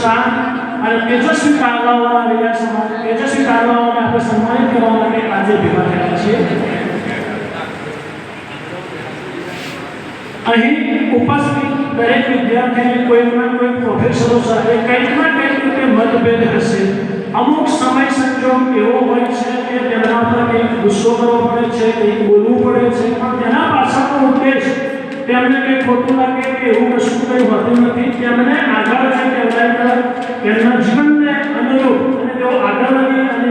ઉત્સાહ અને તેજસ્વી કારનાઓના રહ્યા સમાજ તેજસ્વી કારનાઓને આપણે સન્માનિત કરવા માટે આજે ભેગા થયા છીએ. અહીં ઉપસ્થિત દરેક વિદ્યાર્થીને કોઈના કોઈ પ્રોફેસરો સાથે કંઈક ના કંઈક રીતે મતભેદ હશે. અમુક સમય સંજોગ એવો હોય છે કે તેમના પર કંઈક ગુસ્સો કરવો પડે છે, કંઈક બોલવું પડે છે, પણ તેના પાછળનો ઉદ્દેશ તેમને કંઈ ખોટું લાગે કે એવું કશું કંઈ હોતું નથી તેમને આગળ જે કહેવાય કે તેમના જીવનને અનુરૂપ અને તેઓ આગળ વધી અને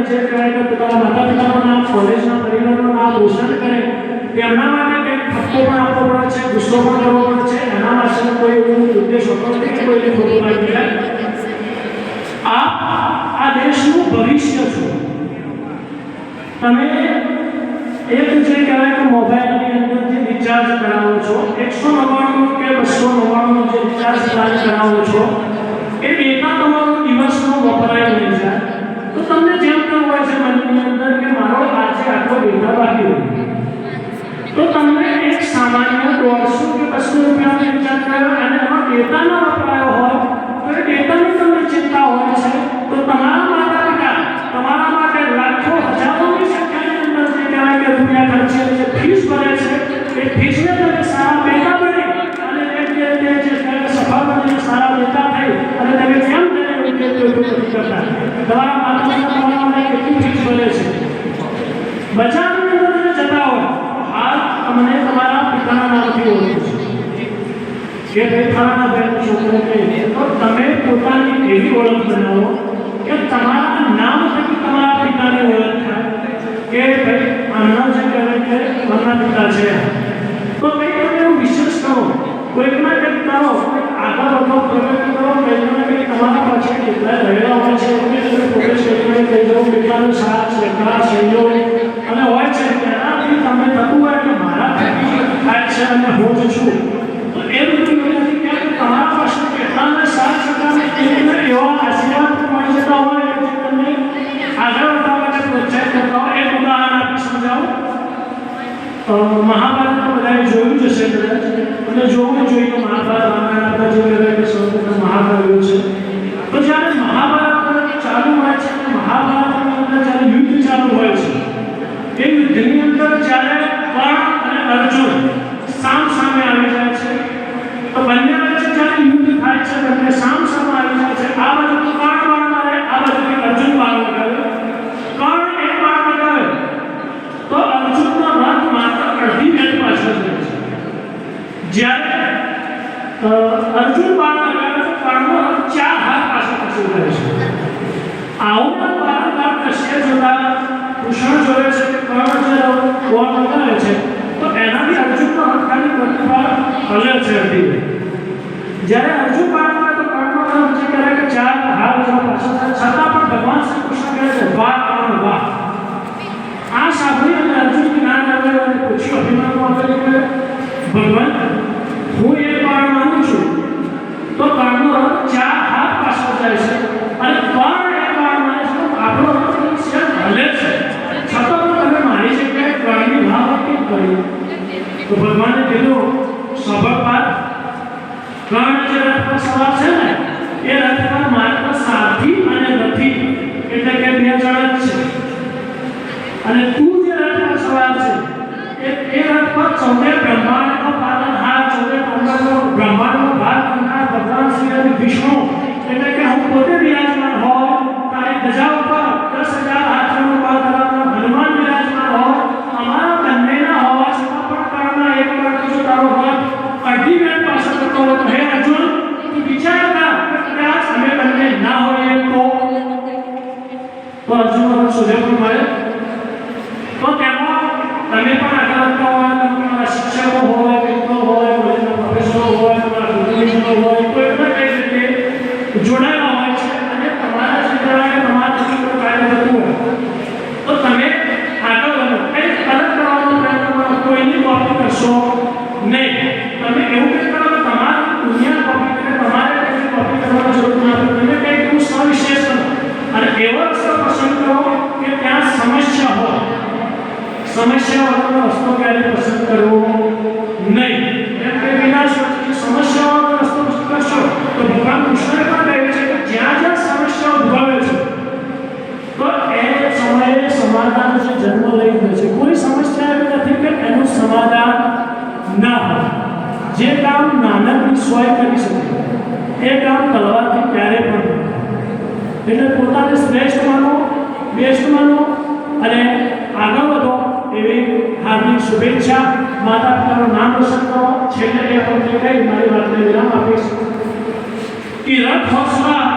જે કહેવાય કે પોતાના માતા પિતાનું નામ, કોલેજના પરિવારનું નામ કરે, તેમના માટે કંઈક ઠપકો પણ આપવો પડે છે, ગુસ્સો પણ કરવો પડે છે, એના પાછળ કોઈ એવું ઉદ્દેશ હોતો નથી કે કોઈને ખોટું લાગી જાય આ દેશનું ભવિષ્ય છો. તમે એક જે કહેવાય કે મોબાઈલની અંદર જે રિચાર્જ કરાવો છો, એકસો નવ્વાણું કે બસો નવ્વાણું જે રિચાર્જ કરાવો છો તો તમને જેમ તેમ હોય છે મનની અંદર કે મારો આજે આટલો ડેટા બાકી તો તમને એક સામાન્ય દોઢસો કે બસો રૂપિયાનો રિચાર્જ કર્યો અને એમાં ડેટા વપરાયો હોય, તો એ ડેટાની તમને ચિંતા હોય છે, તો તમારા માતા પિતા તમારા માટે લાખો હજારોની સંખ્યાની અંદર જે કહેવાય કે રૂપિયા ખર્ચે છે, ફીસ ભરે છે, એ ફીસને તમે સારા બેટા બની અને એક જે સફળ બનીને સારા બેટા થઈ અને તમે કેમ તેને રૂપિયા કરતા. તમારા માટે કેટલી ફીસ ભરે છે બજારની અંદર તમે જતા હોય હાલ તમને તમારા પિતાના નામથી ઓળખું છું કે ભાઈ ફલાણા ભાઈનો છોકરો કે તો તમે પોતાની એવી ઓળખ બનાવો કે તમારા નામ થકી તમારા પિતાની ઓળખ થાય કે ભાઈ આમના જે કહેવાય કે મારા પિતા છે તો કંઈક તમે એવું વિશેષ કરો કોઈકના કંઈક કરો આગળ વધો પ્રગતિ કરો કંઈકના કંઈક તમારા પાછળ કેટલા રહેલા હોય છે કે તમે પ્રોગ્રેસ કરીને કહી જાઓ કેટલાનો સાથ સહકાર સહયોગ અને હોય છે કે તેનાથી તમે થતું હોય કે મારા થાય છે અને હું જ છું. તો એ બધું નથી કે તમારા પાસે કેટલાના સાથ સહકાર એને એવા આશીર્વાદ મળી જતા હોય કે તમને આગળ વધવા માટે પ્રોત્સાહિત કરતા હોય, એક ઉદાહરણ આપી સમજાવું. મહાભારતમાં બધાએ જોયું જ હશે અને જોવું જોઈએ, મહાભારત, રામાયણ, આપણા કે સૌપ્રથમ મહાભારત છે તો જ્યારે મહાભારત ચાલુ હોય છે અને મહાભારતની અંદર જ્યારે યુદ્ધ ચાલુ હોય છે એ યુદ્ધની અંદર જ્યારે કર્ણ અને અર્જુન સામ સામે આવી જાય છે તો બંને વચ્ચે જ્યારે યુદ્ધ થાય છે બંને સામ સામે આવી જાય છે આ બાજુ કર્ણ બાણ મારે આ બાજુ અર્જુન બાણ લગાવે કર્ણ એક બાણ લગાવે તો અર્જુનનો રથ માત્ર અડધી મિનિટ પાછળ જાય છે જ્યારે અ, અર્જુન બાણ કર્ણનો ચાર હાથ પાછળ પાછળ જાય છે. આવું વારંવાર કશે જોતા કૃષ્ણ જોવે છે કે કર્ણ જે બોલ લગાવે છે, તો એનાથી અર્જુનનો હાથ ખાલી પ્રતિભા હલે છે અડધી જ્યારે અર્જુન બાણ મારે તો કર્ણનો રથ જે કરે કે ચાર હાથ જેવા પાછળ થાય છતાં પણ ભગવાન શ્રી કૃષ્ણ કહે છે વાહ કર્ણ વાહ આ સાંભળી અને અર્જુન જ્ઞાન આવ્યો અને પૂછ્યું અભિમાન આપેલું કે ભગવાન હું એક વાર માનું છું તો કર્ણનો રથ ચાર હાથ પાછળ જાય છે અને કર્ણ એક વાર માને છે તો આપણો રથ એક સેજ હલે છે છતાં પણ તમે મારી જગ્યાએ કર્ણની ભાવ કેમ કરી તો ભગવાને કીધું વાત કર્ણ જે રથ પર સવાર છે ને, એ રથ પર માત્ર સાથી અને રથી એટલે કે બે જણ જ છે. અને તું જે રથ પર સવાર છે એ એ રથ પર ચૌદે બ્રહ્માંડનો સમસ્યાઓનો રસ્તો ક્યારેય પસંદ કરવો? નહીં. કેમ કે વિનાશ સમસ્યાઓનો રસ્તો પસંદ કરશો, તો ભગવાન કૃષ્ણ પણ કહે છે કે જ્યાં જ્યાં સમસ્યાઓ ઉદભવે છે, તો એ સમયે સમાધાન જે જન્મ લઈ ગયો છે, કોઈ સમસ્યા એવી નથી કે એનું સમાધાન ના હોય. જે કામ નાનકડી સ્વય કરી શકે, એ કામ કરવાથી ક્યારે પણ એટલે પોતાને શ્રેષ્ઠ માનો બેસ્ટ માનો અને આગળ શુભેચ્છા. માતા પિતાનું નામ રોશન કરો. છેલ્લે એ વખતે કહી મારી વાતને વિરામ આપીશ. કે રથ હોસવા